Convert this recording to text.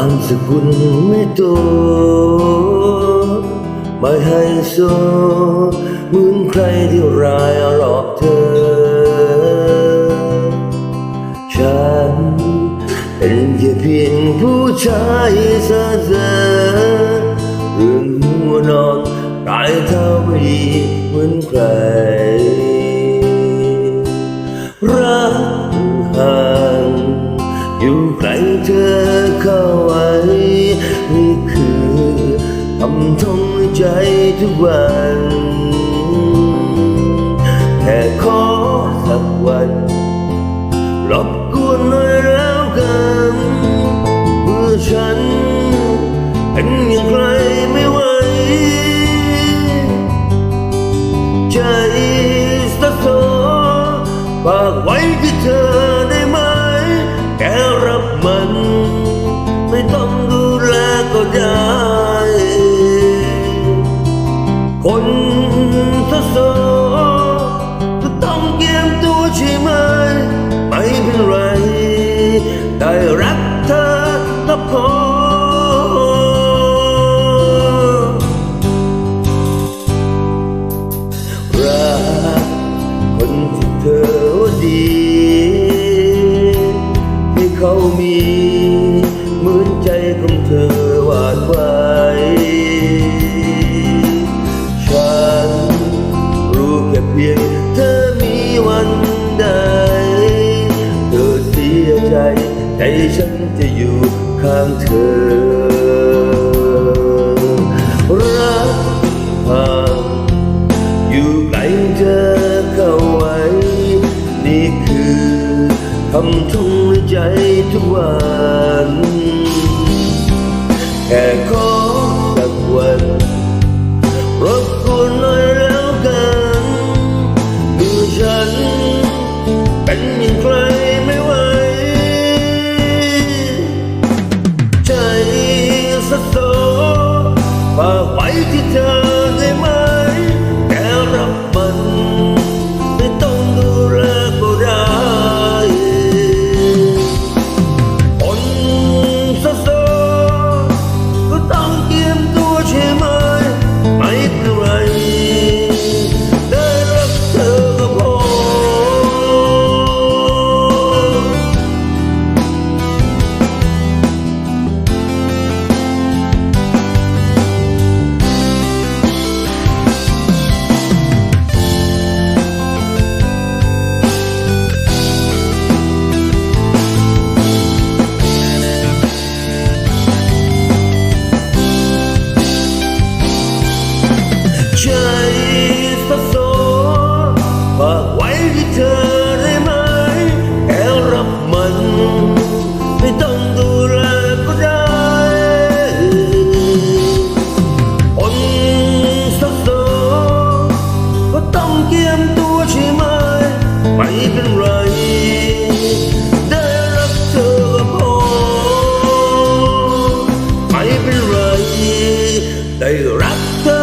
ามสกุลไม่โตไม่ให้โซเหมือนใครที่รายหลอกเธอ ฉันเป็นแค่เพียงผู้ชายเซ่อเซ่อเรื่องหัวนอนกายเท่าไม่ดีเหมือนใคร รักห่างอยู่ไกลเธอ ในใจทุกวัน แค่ขอสักวันรบกวนหน่อยแล้วกันเมื่อฉันเป็นอย่างใครไม่ไหว คนสะโซก็ต้องเกียมตัวใช่ไหม ไม่เป็นไร ได้รักเธอก็พอรักคนที่เธอดี ให้เขามี เหมือนใจของเธอหวานไว้ ยงเธอมีวันใด เธอเสียใจใจฉันจะอยู่ข้างเธอ รักห่างอยู่ไกลเธอเข้าไว้ นี่คือคำทุ่งในใจทุกวัน ได้รับเธอก็พอ ไม่เป็นไร ได้รักเธอ